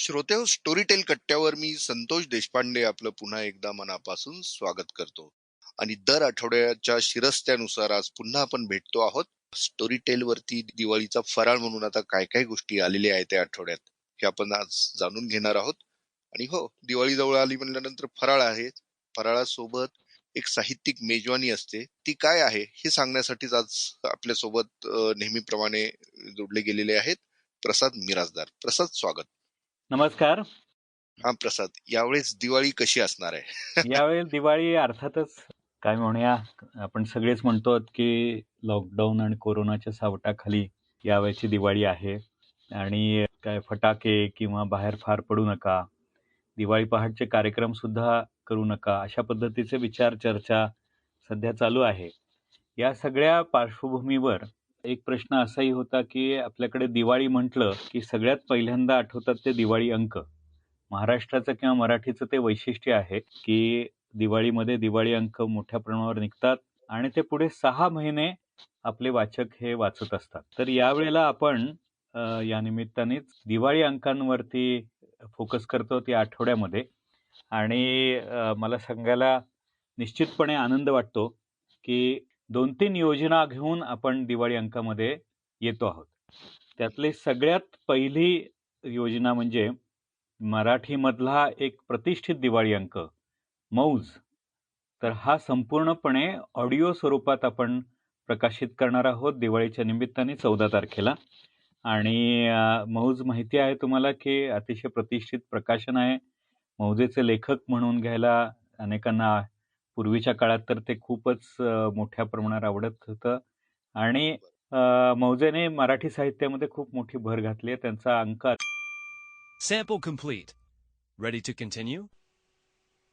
श्रोते हो स्टोरीटेल कट्ट्यावर मी संतोष देशपांडे आपलं पुन्हा एकदा मनापासून स्वागत करतो. आणि दर आठवड्याच्या शिरस्त्यानुसार आज पुन्हा आपण भेटतो आहोत. स्टोरीटेल वरती दिवाळीचा फराळ म्हणून आता काय काय गोष्टी आलेल्या आहेत त्या आठवड्यात हे आपण आज जाणून घेणार आहोत. आणि हो दिवाळी जवळ आली म्हणल्यानंतर फराळ आहे. फराळासोबत एक साहित्यिक मेजवानी असते. ती काय आहे हे सांगण्यासाठीच आज आपल्यासोबत नेहमीप्रमाणे जोडले गेलेले आहेत. प्रसाद मिराजदार प्रसाद स्वागत. नमस्कार. हा प्रसाद यावेळेस दिवाळी कशी असणार आहे? यावेळी दिवाळी अर्थातच काय म्हणूया आपण सगळेच म्हणतो की लॉकडाऊन आणि कोरोनाच्या सावटाखाली यावेळची दिवाळी आहे. आणि काय फटाके किंवा बाहेर फार पडू नका दिवाळी पहाटचे कार्यक्रम सुद्धा करू नका अशा पद्धतीचे विचार चर्चा सध्या चालू आहे. या सगळ्या पार्श्वभूमीवर एक प्रश्न असाही होता की आपल्याकडे दिवाळी म्हटलं की सगळ्यात पहिल्यांदा आठवतात ते दिवाळी अंक. महाराष्ट्राचं किंवा मराठीचं ते वैशिष्ट्य आहे की दिवाळीमध्ये दिवाळी अंक मोठ्या प्रमाणावर निघतात आणि ते पुढे सहा महिने आपले वाचक हे वाचत असतात. तर यावेळेला आपण या निमित्तानेच दिवाळी अंकांवरती फोकस करतो या आठवड्यामध्ये आणि मला सांगायला निश्चितपणे आनंद वाटतो की दोन तीन योजना घेऊन आपण दिवाळी अंकामध्ये येतो आहोत. त्यातली सगळ्यात पहिली योजना म्हणजे मराठीमधला एक प्रतिष्ठित दिवाळी अंक मौज. तर हा संपूर्णपणे ऑडिओ स्वरूपात आपण प्रकाशित करणार आहोत दिवाळीच्या निमित्ताने चौदा तारखेला. आणि मौज माहिती आहे तुम्हाला की अतिशय प्रतिष्ठित प्रकाशन आहे. मौजेचे लेखक म्हणून घ्यायला अनेकांना पूर्वीच्या काळात तर ते खूपच अ, मोठ्या प्रमाणावर आवडत होतं आणि अ, मौजेने मराठी साहित्यामध्ये खूप मोठी भर घातली आहे त्यांचा अंक Sample complete. Ready to continue?